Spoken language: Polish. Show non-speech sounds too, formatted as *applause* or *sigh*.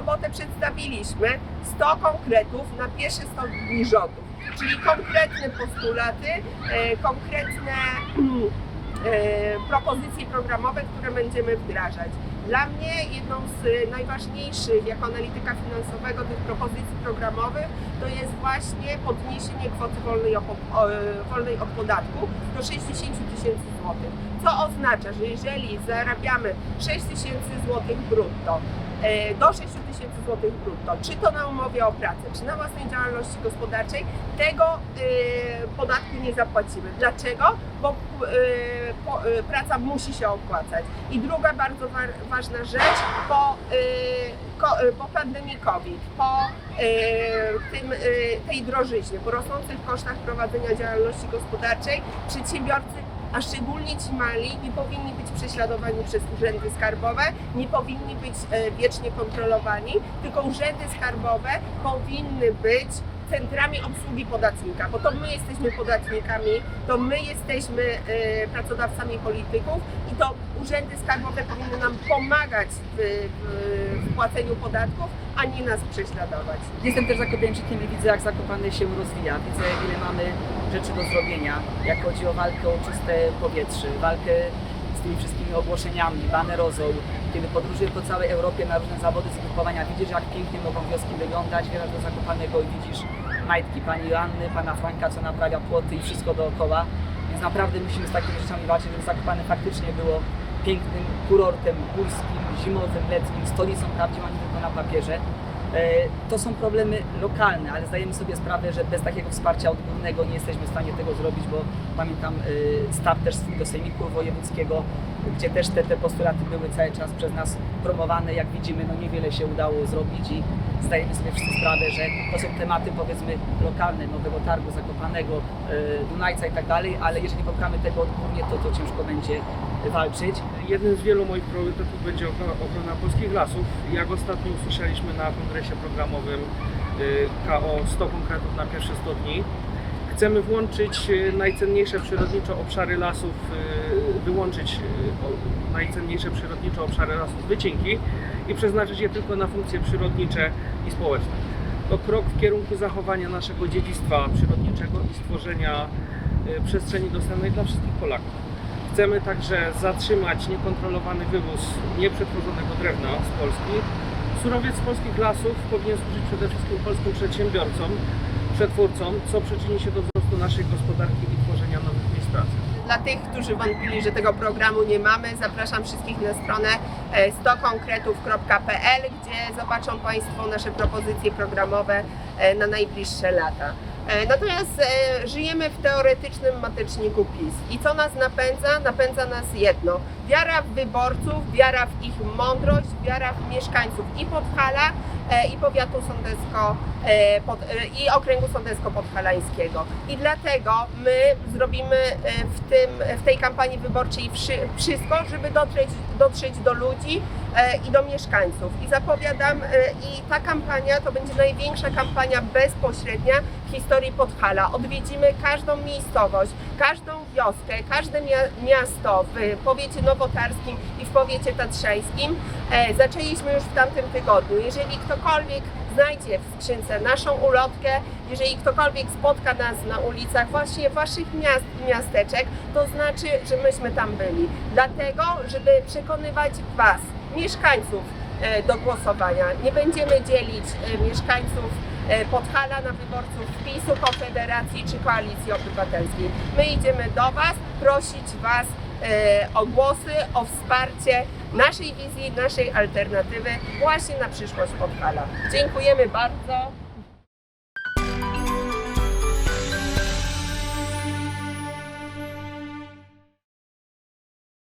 sobotę przedstawiliśmy 100 konkretów na pierwsze 100 dni czyli konkretne postulaty, e, konkretne *clears throat* e, propozycje programowe, które będziemy wdrażać. Dla mnie jedną z najważniejszych jako analityka finansowego tych propozycji programowych to jest właśnie podniesienie kwoty wolnej, wolnej od podatku do 60 tysięcy złotych. Co oznacza, że jeżeli zarabiamy 6 tysięcy złotych brutto do 6 tysięcy złotych brutto, czy to na umowie o pracę, czy na własnej działalności gospodarczej, tego e, podatku nie zapłacimy. Dlaczego? Bo e, e, praca musi się opłacać. I druga bardzo wa ważna rzecz, po, e, e, po pandemii COVID, po e, tym, e, tej drożyźnie, po rosnących kosztach prowadzenia działalności gospodarczej, przedsiębiorcy a szczególnie ci mali nie powinni być prześladowani przez urzędy skarbowe, nie powinni być e, wiecznie kontrolowani, tylko urzędy skarbowe powinny być centrami obsługi podatnika, bo to my jesteśmy podatnikami, to my jesteśmy e, pracodawcami polityków i to urzędy skarbowe powinny nam pomagać w, w, w płaceniu podatków, a nie nas prześladować. Jestem też zakopiańczykiem i widzę, jak Zakopane się rozwija. Widzę, ile mamy rzeczy do zrobienia, jak chodzi o walkę o czyste powietrze, walkę z tymi wszystkimi ogłoszeniami, banerozą. Kiedy podróżujesz po całej Europie na różne zawody zgrupowania, widzisz, jak pięknie mogą wioski wyglądać, wjeżdżasz do Zakopanego i widzisz majtki pani Joanny, pana Franka, co naprawia płoty i wszystko dookoła. Więc naprawdę musimy z takimi rzeczami walczyć, żeby Zakopane faktycznie było pięknym kurortem górskim, zimowym, letnim, stolicą prawdziwą, nie tylko na papierze. E, To są problemy lokalne, ale zdajemy sobie sprawę, że bez takiego wsparcia odgórnego nie jesteśmy w stanie tego zrobić, bo pamiętam e, start też do Sejmiku Wojewódzkiego, gdzie też te, te postulaty były cały czas przez nas promowane. Jak widzimy, no niewiele się udało zrobić i zdajemy sobie wszyscy sprawę, że to są tematy powiedzmy lokalne, Nowego Targu, Zakopanego, e, Dunajca i tak dalej, ale jeżeli popchamy tego odgórnie, to, to ciężko będzie walczyć. Jednym z wielu moich priorytetów będzie ochrona, polskich lasów. Jak ostatnio usłyszeliśmy na kongresie programowym y, KO 100 konkretów na pierwsze 100 dni, chcemy włączyć y, najcenniejsze przyrodnicze obszary lasów, y, wyłączyć najcenniejsze przyrodnicze obszary lasów wycinki i przeznaczyć je tylko na funkcje przyrodnicze i społeczne. To krok w kierunku zachowania naszego dziedzictwa przyrodniczego i stworzenia przestrzeni dostępnej dla wszystkich Polaków. Chcemy także zatrzymać niekontrolowany wywóz nieprzetworzonego drewna z Polski. Surowiec z polskich lasów powinien służyć przede wszystkim polskim przedsiębiorcom, przetwórcom, co przyczyni się do wzrostu naszej gospodarki i tworzenia nowych miejsc pracy. Dla tych, którzy wątpili, że tego programu nie mamy, zapraszam wszystkich na stronę e, 100konkretów.pl, gdzie zobaczą Państwo nasze propozycje programowe e, na najbliższe lata. E, Natomiast e, żyjemy w teoretycznym mateczniku PiS. I co nas napędza? Napędza nas jedno. Wiara w wyborców, wiara w ich mądrość, wiara w mieszkańców i Podhala, e, i powiatu e, i okręgu sądesko-podhalańskiego. I dlatego my zrobimy w, tym, w tej kampanii wyborczej wszy- wszystko, żeby dotrzeć, dotrzeć do ludzi i do mieszkańców. I zapowiadam, i ta kampania to będzie największa kampania bezpośrednia historii Podhala. Odwiedzimy każdą miejscowość, każdą wioskę, każde mia- miasto w powiecie nowotarskim i w powiecie tatrzańskim. E, Zaczęliśmy już w tamtym tygodniu. Jeżeli ktokolwiek znajdzie w skrzynce naszą ulotkę, jeżeli ktokolwiek spotka nas na ulicach właśnie waszych miast i miasteczek, to znaczy, że myśmy tam byli. Dlatego, żeby przekonywać was, mieszkańców, do głosowania. Nie będziemy dzielić e, mieszkańców e, Podhala na wyborców PiSu, Konfederacji czy Koalicji Obywatelskiej. My idziemy do Was prosić Was e, o głosy, o wsparcie naszej wizji, naszej alternatywy właśnie na przyszłość Podhala. Dziękujemy bardzo.